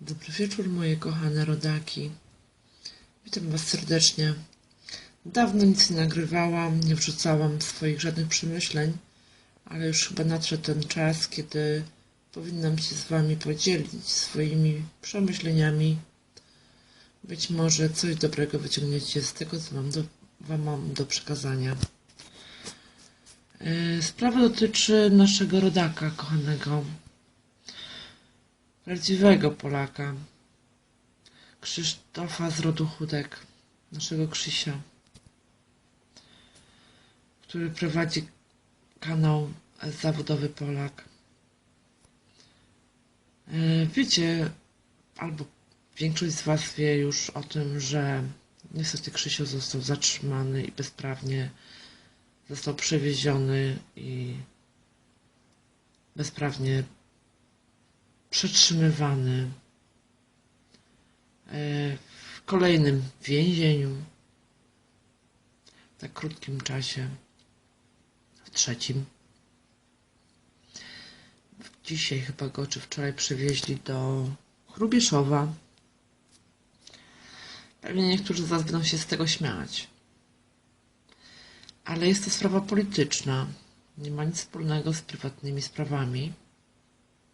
Dobry wieczór, moje kochane rodaki. Witam Was serdecznie. Dawno nic nie nagrywałam, nie wrzucałam swoich żadnych przemyśleń, ale już chyba nadszedł ten czas, kiedy powinnam się z Wami podzielić swoimi przemyśleniami. Być może coś dobrego wyciągniecie z tego, co mam do, Wam mam do przekazania. Yy, Sprawa dotyczy naszego rodaka kochanego prawdziwego Polaka, Krzysztofa z rodu Chudek, naszego Krzysia, który prowadzi kanał Zawodowy Polak. E, Wiecie, albo większość z Was wie już o tym, że niestety Krzysio został zatrzymany i bezprawnie został przewieziony i bezprawnie przetrzymywany e, w kolejnym więzieniu w tak krótkim czasie, w trzecim. Dzisiaj chyba go, czy wczoraj przewieźli do Chrubieszowa. Pewnie niektórzy z Was będą się z tego śmiać. Ale jest to sprawa polityczna. Nie ma nic wspólnego z prywatnymi sprawami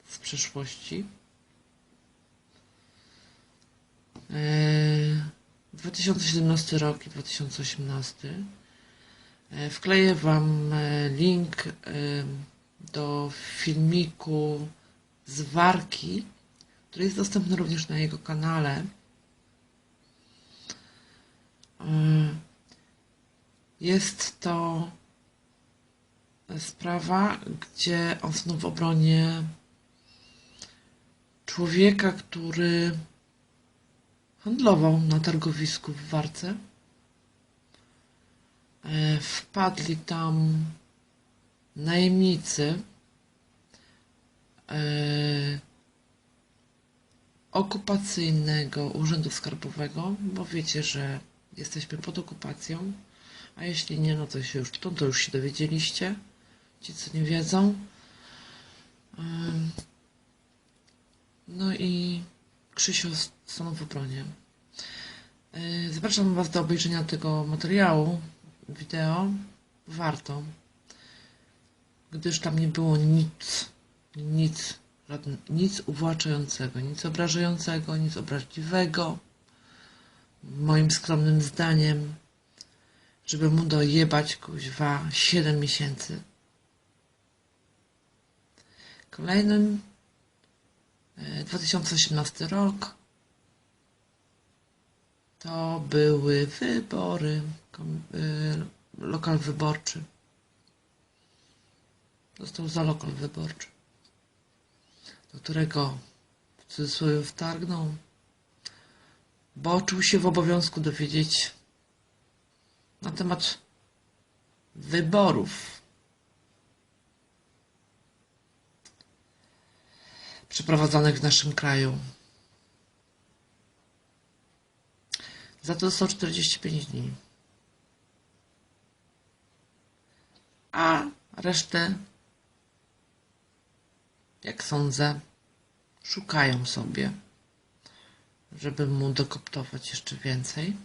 z przeszłości. Eee, 2017 rok i 2018. Eee, Wkleję Wam e, link e, do filmiku z Warki, który jest dostępny również na jego kanale. Eee, Jest to sprawa, gdzie on stanął w obronie człowieka, który handlował na targowisku w Warce. E, Wpadli tam najemnicy e, okupacyjnego Urzędu Skarbowego, bo wiecie, że jesteśmy pod okupacją, a jeśli nie, no to się już, to, to już się dowiedzieliście, ci co nie wiedzą. No i Krzysio stanął w obronie. Yy, Zapraszam Was do obejrzenia tego materiału wideo. Warto, gdyż tam nie było nic, nic, nic uwłaczającego, nic obrażającego, nic obraźliwego. Moim skromnym zdaniem, żeby mu dojebać kuźwa 7 miesięcy. Kolejnym 2018 rok to były wybory, y, lokal wyborczy. Został za lokal wyborczy, do którego w cudzysłowie wtargnął, bo czuł się w obowiązku dowiedzieć na temat wyborów przeprowadzonych w naszym kraju. Za to dostał 45 dni. A resztę, jak sądzę, szukają sobie, żeby mu dokoptować jeszcze więcej.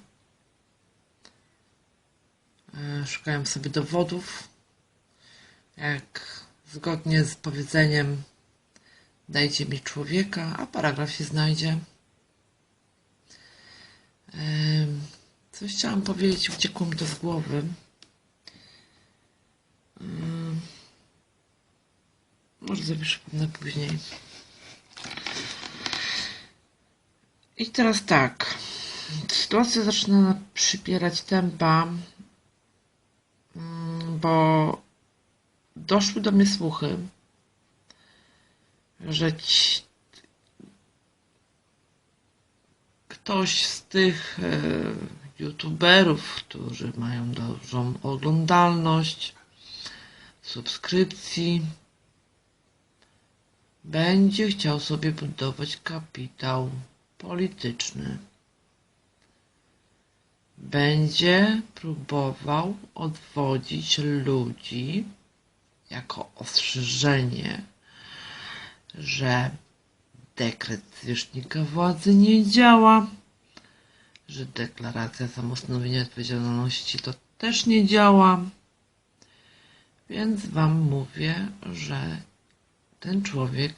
E, Szukają sobie dowodów, jak zgodnie z powiedzeniem Dajcie mi człowieka, a paragraf się znajdzie. Coś chciałam powiedzieć, uciekło mi to z głowy. Może sobie przypomnę później. I teraz tak. Sytuacja zaczyna przybierać tempa, mm, bo doszły do mnie słuchy, że ci, ktoś z tych e, youtuberów, którzy mają dużą oglądalność, subskrypcji, będzie chciał sobie budować kapitał polityczny. Będzie próbował odwodzić ludzi jako ostrzeżenie że dekret zwierzchnika władzy nie działa, że deklaracja samostanowienia odpowiedzialności to też nie działa. Więc Wam mówię, że ten człowiek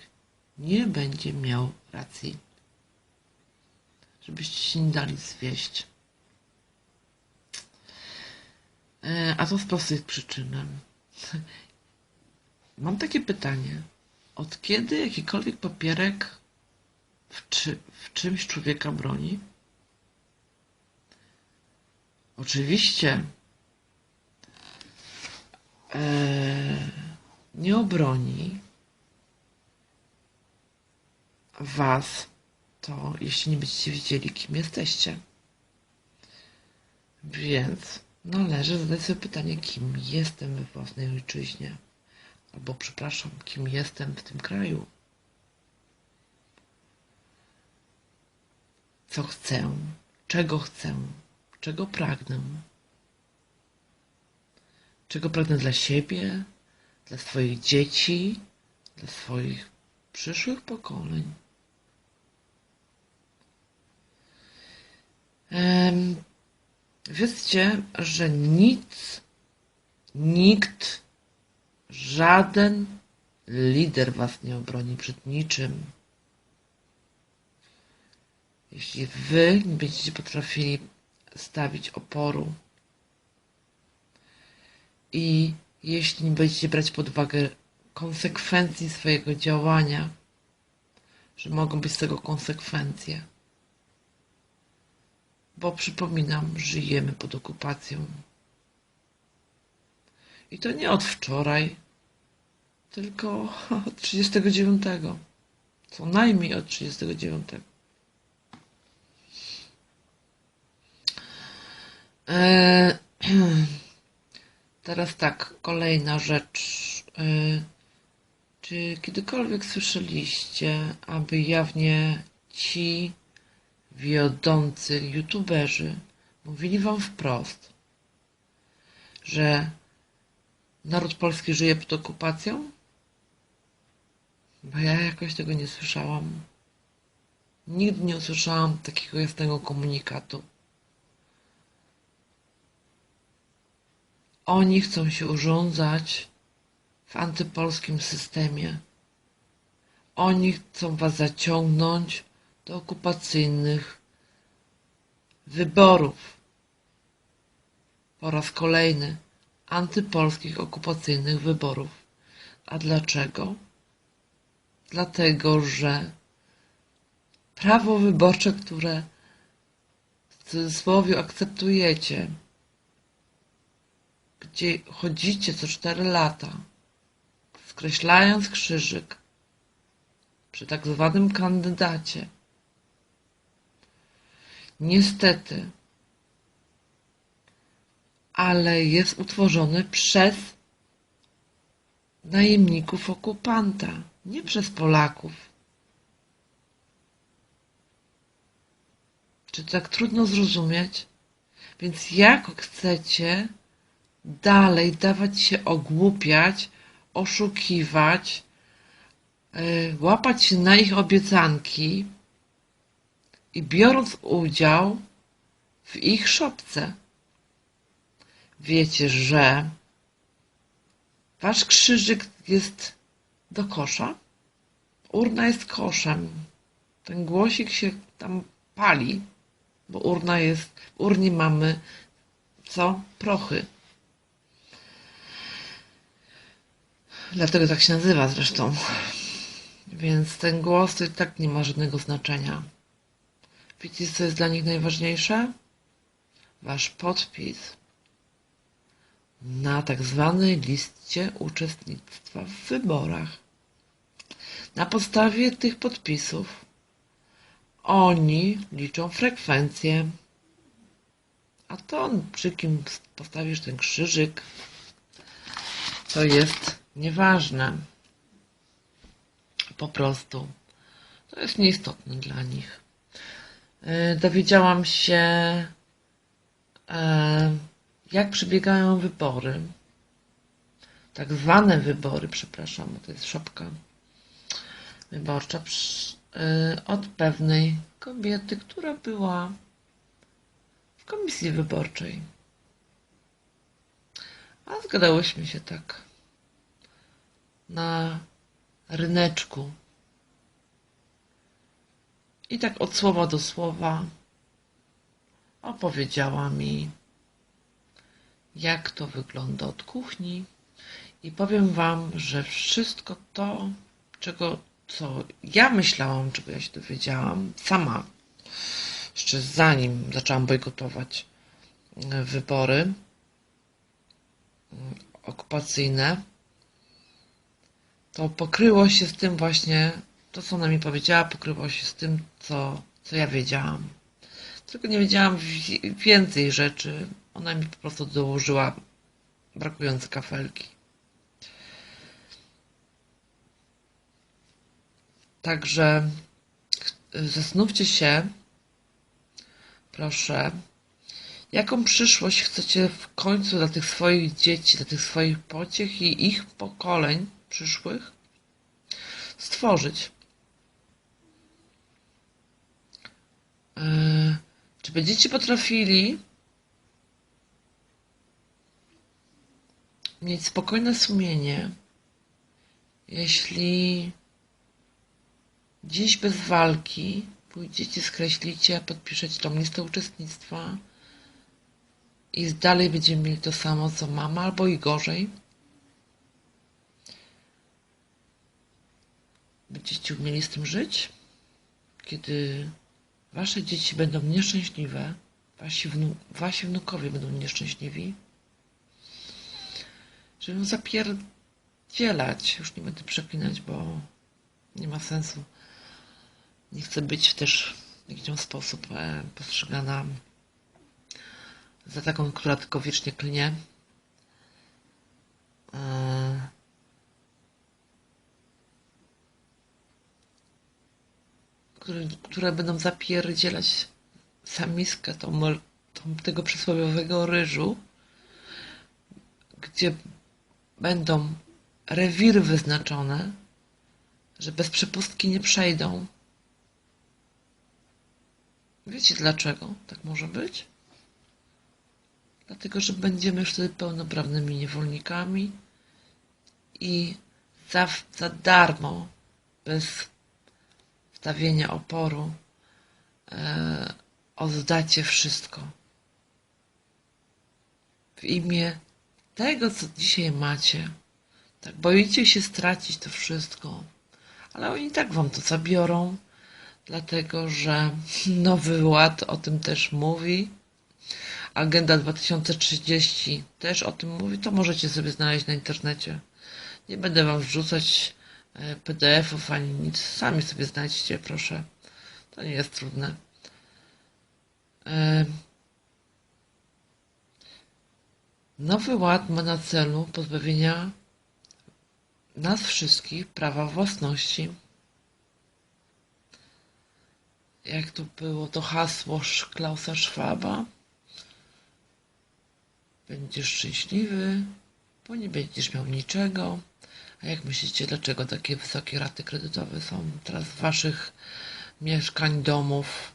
nie będzie miał racji. Żebyście się nie dali zwieść. E, A to z prostych przyczyn. Mam takie pytanie. Od kiedy jakikolwiek papierek w, czy, w czymś człowieka broni? Oczywiście e, nie obroni was to, jeśli nie będziecie wiedzieli, kim jesteście. Więc należy zadać sobie pytanie, kim jestem we własnej ojczyźnie. Albo, przepraszam, kim jestem w tym kraju. Co chcę, czego chcę, czego pragnę. Czego pragnę dla siebie, dla swoich dzieci, dla swoich przyszłych pokoleń. Wiedzcie, że nic, nikt, żaden lider was nie obroni przed niczym. Jeśli wy nie będziecie potrafili stawić oporu i jeśli nie będziecie brać pod uwagę konsekwencji swojego działania, że mogą być z tego konsekwencje. Bo przypominam, żyjemy pod okupacją. I to nie od wczoraj, tylko od 39. Co najmniej od 39. Eee, teraz tak, kolejna rzecz. Eee, czy kiedykolwiek słyszeliście, aby jawnie ci wiodący youtuberzy mówili wam wprost, że naród polski żyje pod okupacją? Bo ja jakoś tego nie słyszałam. Nigdy nie usłyszałam takiego jasnego komunikatu. Oni chcą się urządzać w antypolskim systemie. Oni chcą was zaciągnąć do okupacyjnych wyborów. Po raz kolejny antypolskich okupacyjnych wyborów. A dlaczego? Dlatego, że prawo wyborcze, które w cudzysłowie akceptujecie, gdzie chodzicie co cztery lata, skreślając krzyżyk przy tak zwanym kandydacie, Niestety, ale jest utworzony przez najemników okupanta, nie przez Polaków. Czy tak trudno zrozumieć? Więc jak chcecie dalej dawać się ogłupiać, oszukiwać, yy, łapać się na ich obiecanki, i biorąc udział w ich szopce. Wiecie, że wasz krzyżyk jest do kosza? Urna jest koszem. Ten głosik się tam pali, bo urna jest, w urnie mamy co? Prochy. Dlatego tak się nazywa zresztą. Więc ten głos to i tak nie ma żadnego znaczenia. Wiecie, co jest dla nich najważniejsze? Wasz podpis na tak zwanej liście uczestnictwa w wyborach. Na podstawie tych podpisów oni liczą frekwencję. A to, przy kim postawisz ten krzyżyk, to jest nieważne. Po prostu. To jest nieistotne dla nich. E, dowiedziałam się, e, jak przebiegają wybory. Tak zwane wybory, przepraszam, to jest szopka wyborcza. y, od pewnej kobiety, która była w komisji wyborczej. A zgadałyśmy się tak na ryneczku. I tak od słowa do słowa opowiedziała mi, jak to wygląda od kuchni. I powiem Wam, że wszystko to, czego, co ja myślałam, czego ja się dowiedziałam, sama, jeszcze zanim zaczęłam bojkotować e, wybory mm, okupacyjne, to pokryło się z tym właśnie, to co ona mi powiedziała, pokryło się z tym, co, co ja wiedziałam. Tylko nie wiedziałam wi- więcej rzeczy. Ona mi po prostu dołożyła brakujące kafelki. Także zastanówcie się, proszę, jaką przyszłość chcecie w końcu dla tych swoich dzieci, dla tych swoich pociech i ich pokoleń przyszłych stworzyć. Yy, Czy będziecie potrafili mieć spokojne sumienie, jeśli dziś bez walki pójdziecie, skreślicie, podpiszecie tą listę uczestnictwa i dalej będziemy mieli to samo co mama, albo i gorzej? Będziecie umieli z tym żyć? Kiedy wasze dzieci będą nieszczęśliwe, wasi, wnu wasi wnukowie będą nieszczęśliwi, żeby zapierdzielać, już nie będę przeklinać, bo nie ma sensu. Nie chcę być też w jakiś sposób e, postrzegana za taką, która tylko wiecznie klnie. E, które, które będą zapierdzielać samiskę tą, tą, tego przysłowiowego ryżu, gdzie będą rewiry wyznaczone, że bez przepustki nie przejdą. Wiecie dlaczego tak może być? Dlatego, że będziemy wtedy pełnoprawnymi niewolnikami i za, za darmo, bez wstawienia oporu, e, oddacie wszystko. W imię tego, co dzisiaj macie. Tak, boicie się stracić to wszystko, ale oni tak wam to zabiorą, dlatego że Nowy Ład o tym też mówi. Agenda 2030 też o tym mówi, to możecie sobie znaleźć na internecie. Nie będę wam wrzucać e, PDF-ów ani nic. Sami sobie znajdźcie, proszę. To nie jest trudne. E, Nowy Ład ma na celu pozbawienia nas wszystkich prawa własności. Jak to było to hasło Klausa Schwaba? Będziesz szczęśliwy, bo nie będziesz miał niczego. A jak myślicie, dlaczego takie wysokie raty kredytowe są teraz w waszych mieszkań, domów?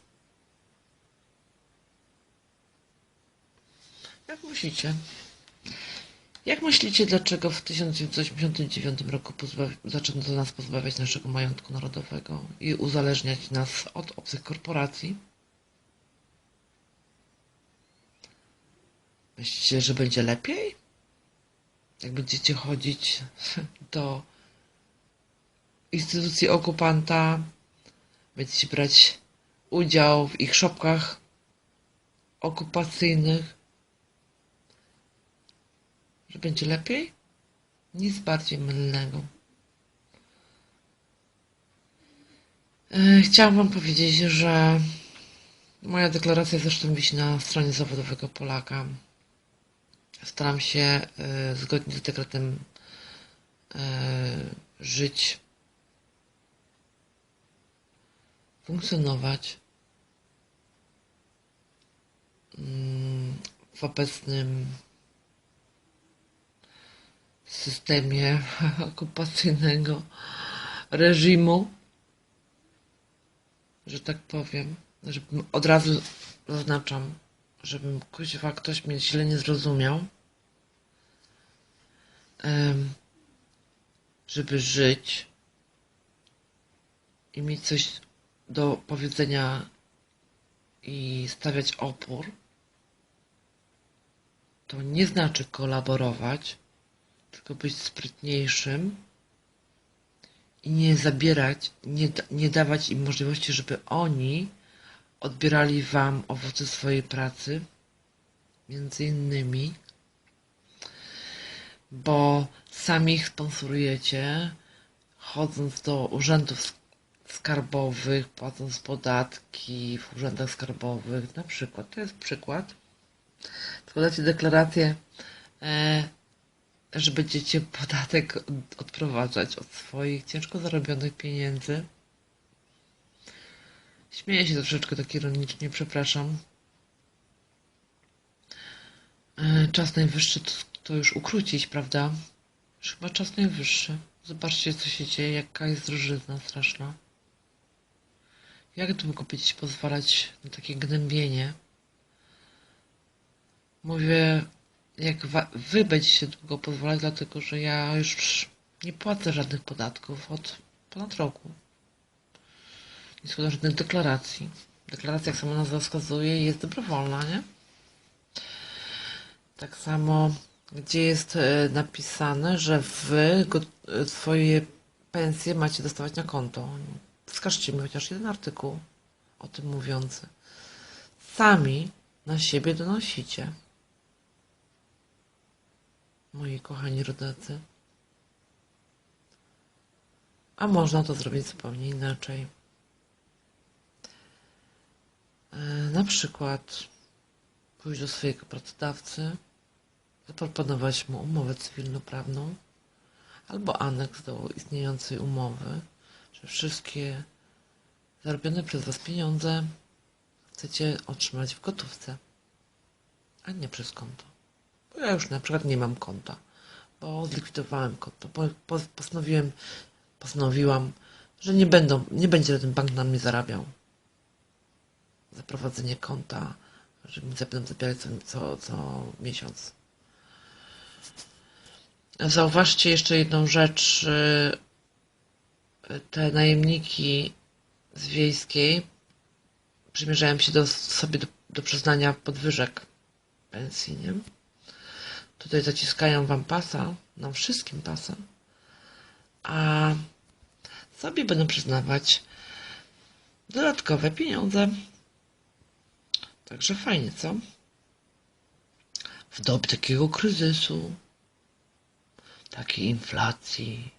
Jak myślicie? Jak myślicie, dlaczego w 1989 roku zaczęto nas pozbawiać naszego majątku narodowego i uzależniać nas od obcych korporacji? Myślicie, że będzie lepiej? Jak będziecie chodzić do instytucji okupanta, będziecie brać udział w ich szopkach okupacyjnych, że będzie lepiej? Nic bardziej mylnego. E, Chciałam Wam powiedzieć, że moja deklaracja zresztą wisi na stronie zawodowego Polaka. Staram się e, zgodnie z dekretem e, żyć, funkcjonować mm, w obecnym systemie okupacyjnego reżimu. że tak powiem, żebym od razu zaznaczam, żebym kuźwa ktoś mnie źle nie zrozumiał, żeby żyć i mieć coś do powiedzenia i stawiać opór, to nie znaczy kolaborować, tylko być sprytniejszym i nie zabierać, nie, nie dawać im możliwości, żeby oni odbierali wam owoce swojej pracy, między innymi, bo sami ich sponsorujecie, chodząc do urzędów sk- skarbowych, płacąc podatki w urzędach skarbowych, na przykład, to jest przykład, składacie deklarację, e, że będziecie podatek od- odprowadzać od swoich ciężko zarobionych pieniędzy. Śmieję się troszeczkę tak ironicznie, przepraszam. E, Czas najwyższy to, to już ukrócić, prawda? Już chyba czas najwyższy. Zobaczcie, co się dzieje, jaka jest drożyzna straszna. Jak długo będziecie pozwalać na takie gnębienie? Mówię, jak wy będziecie długo pozwalać, dlatego że ja już nie płacę żadnych podatków od ponad roku. Nie składam żadnych deklaracji. Deklaracja, jak sama nazwa wskazuje, jest dobrowolna, nie? Tak samo, gdzie jest e, napisane, że wy go, e, swoje pensje macie dostawać na konto. Wskażcie mi chociaż jeden artykuł o tym mówiący. Sami na siebie donosicie. Moi kochani rodacy. A można to zrobić zupełnie inaczej. E, Na przykład pójść do swojego pracodawcy, zaproponować mu umowę cywilnoprawną albo aneks do istniejącej umowy, że wszystkie zarobione przez Was pieniądze chcecie otrzymać w gotówce, a nie przez konto. Ja już na przykład nie mam konta, bo zlikwidowałem konto, bo po- postanowiłem, postanowiłam, że nie będą, nie będzie ten bank na mnie zarabiał za prowadzenie konta, że mi będą zabierać co, co, co miesiąc. Zauważcie jeszcze jedną rzecz. y, Te najemniki z wiejskiej przymierzają się do, sobie do, do przyznania podwyżek pensji, nie? Tutaj zaciskają wam pasa, nam wszystkim pasa, a sobie będą przyznawać dodatkowe pieniądze. Także fajnie, co? W dobie takiego kryzysu, takiej inflacji,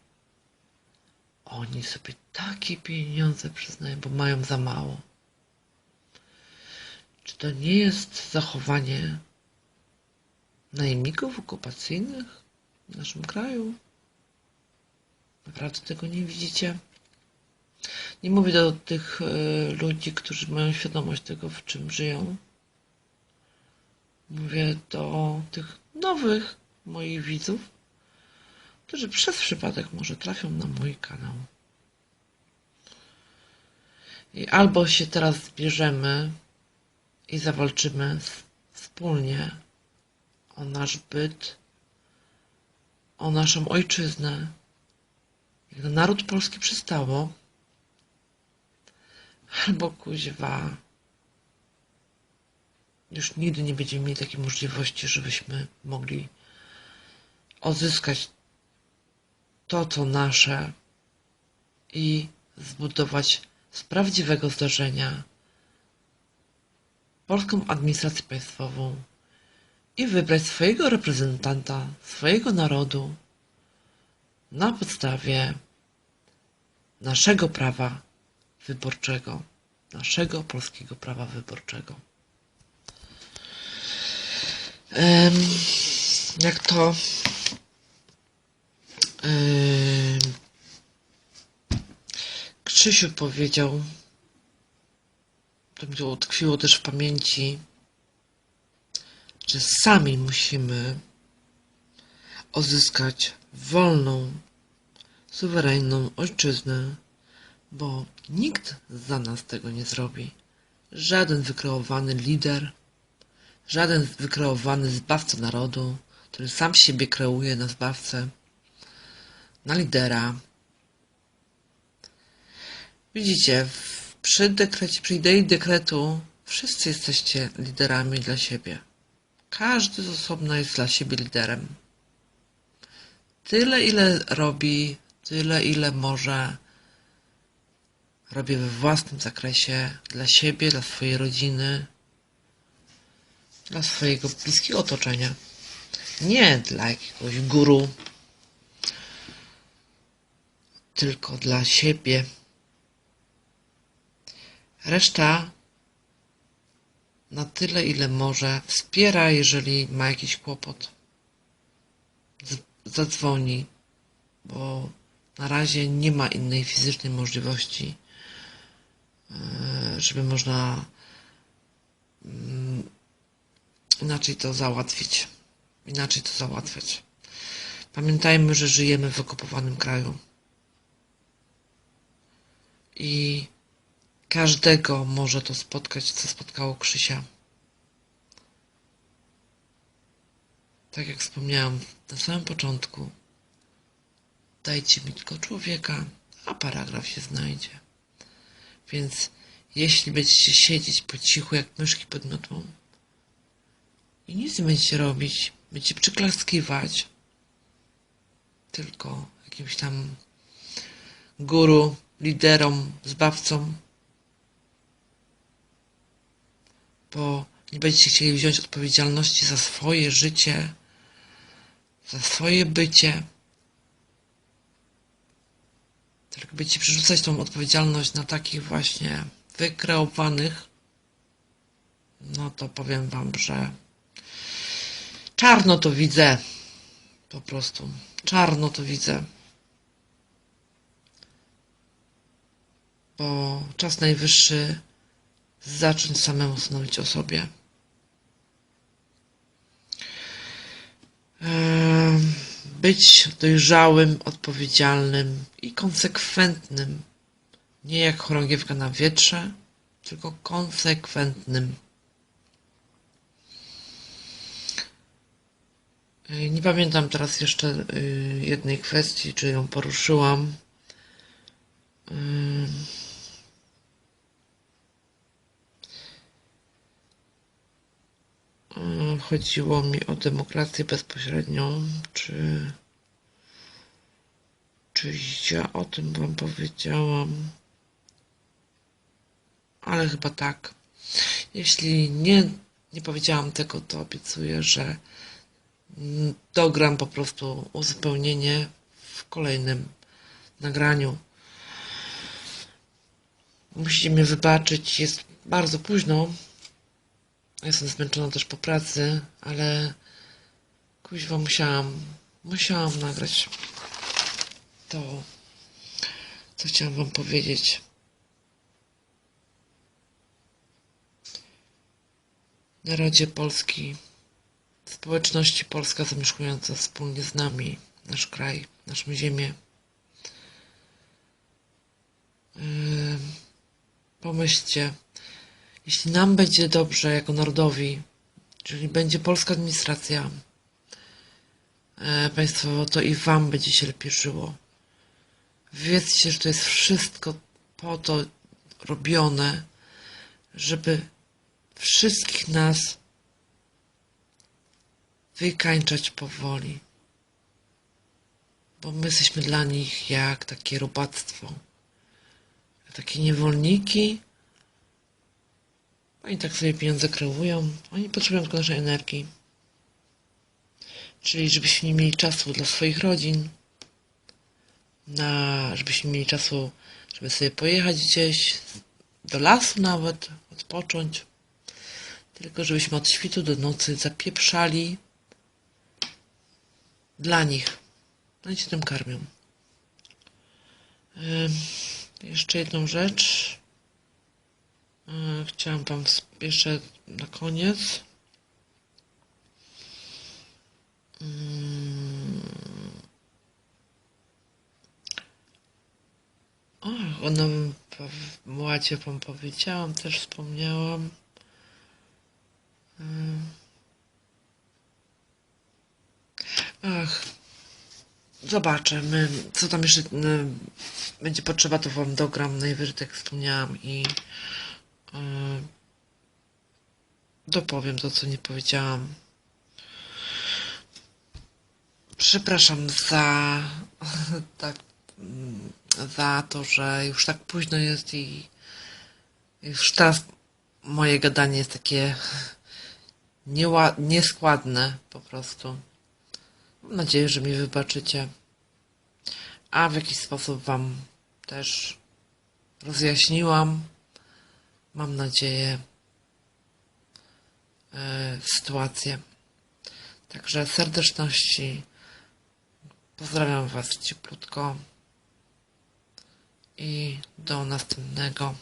oni sobie takie pieniądze przyznają, bo mają za mało. Czy to nie jest zachowanie najemników okupacyjnych w naszym kraju? Naprawdę tego nie widzicie? Nie mówię do tych e, ludzi, którzy mają świadomość tego, w czym żyją. Mówię do tych nowych moich widzów, którzy przez przypadek może trafią na mój kanał. I albo się teraz zbierzemy i zawalczymy wspólnie o nasz byt, o naszą ojczyznę, jak na naród polski przystało, albo kuźwa. Już nigdy nie będziemy mieli takiej możliwości, żebyśmy mogli odzyskać to, co nasze i zbudować z prawdziwego zdarzenia polską administrację państwową i wybrać swojego reprezentanta, swojego narodu na podstawie naszego prawa wyborczego, naszego polskiego prawa wyborczego. Jak to Krzysiu powiedział, to mi to utkwiło też w pamięci, że sami musimy odzyskać wolną, suwerenną ojczyznę bo nikt za nas tego nie zrobi. Żaden wykreowany lider, żaden wykreowany zbawca narodu, który sam siebie kreuje na zbawcę, na lidera. Widzicie, przy dekrecie, przy idei dekretu wszyscy jesteście liderami dla siebie. Każdy z osobna jest dla siebie liderem. Tyle, ile robi, tyle, ile może, robię we własnym zakresie, dla siebie, dla swojej rodziny, dla swojego bliskiego otoczenia. Nie dla jakiegoś guru, tylko dla siebie. Reszta na tyle, ile może, wspiera, jeżeli ma jakiś kłopot. Zadzwoni, bo na razie nie ma innej fizycznej możliwości, e, żeby można mm, inaczej to załatwić. Inaczej to załatwiać. Pamiętajmy, że żyjemy w okupowanym kraju. I każdego może to spotkać, co spotkało Krzysia. Tak jak wspomniałam na samym początku, dajcie mi tylko człowieka, a paragraf się znajdzie. Więc jeśli będziecie siedzieć po cichu jak myszki pod miotłą i nic nie będziecie robić, będziecie przyklaskiwać tylko jakimś tam guru, liderom, zbawcom, bo nie będziecie chcieli wziąć odpowiedzialności za swoje życie, za swoje bycie, tylko będziecie przerzucać tą odpowiedzialność na takich właśnie wykreowanych, no to powiem wam, że czarno to widzę. Po prostu. Czarno to widzę. Bo czas najwyższy zacząć samemu stanowić o sobie. Em, Być dojrzałym, odpowiedzialnym i konsekwentnym. Nie jak chorągiewka na wietrze, tylko konsekwentnym. Y, Nie pamiętam teraz jeszcze y, jednej kwestii, czy ją poruszyłam. Chodziło mi o demokrację bezpośrednią, czy, czy ja o tym wam powiedziałam, ale chyba tak. Jeśli nie, nie powiedziałam tego, to obiecuję, że dogram po prostu uzupełnienie w kolejnym nagraniu. Musicie mnie wybaczyć, jest bardzo późno. Jestem zmęczona też po pracy, ale kuźwa musiałam, musiałam nagrać to, co chciałam wam powiedzieć. Narodzie Polski, społeczności polska zamieszkująca wspólnie z nami nasz kraj, naszą ziemię. Pomyślcie, jeśli nam będzie dobrze jako narodowi, czyli będzie polska administracja e, państwowa, to i wam będzie się lepiej żyło. Wiedzcie, że to jest wszystko po to robione, żeby wszystkich nas wykańczać powoli. Bo my jesteśmy dla nich jak takie robactwo. Takie niewolniki. Oni tak sobie pieniądze kreują. Oni potrzebują tylko naszej energii. Czyli żebyśmy nie mieli czasu dla swoich rodzin. Na, żebyśmy mieli czasu, żeby sobie pojechać gdzieś do lasu nawet, odpocząć. Tylko żebyśmy od świtu do nocy zapieprzali dla nich. Oni się tym karmią. Ym, jeszcze jedną rzecz. Yy, Chciałam Wam jeszcze na koniec. Ym, O, o nowym ładzie wam powiedziałam, też wspomniałam. Ym. Ach, zobaczymy, co tam jeszcze będzie potrzeba, to wam dogram, najwyżej tak wspomniałam i dopowiem to, co nie powiedziałam. Przepraszam za tak za to, że już tak późno jest i już teraz moje gadanie jest takie nieskładne po prostu. Mam nadzieję, że mi wybaczycie. A w jakiś sposób wam też rozjaśniłam. Mam nadzieję e, sytuację. Także serdeczności. Pozdrawiam Was cieplutko i do następnego.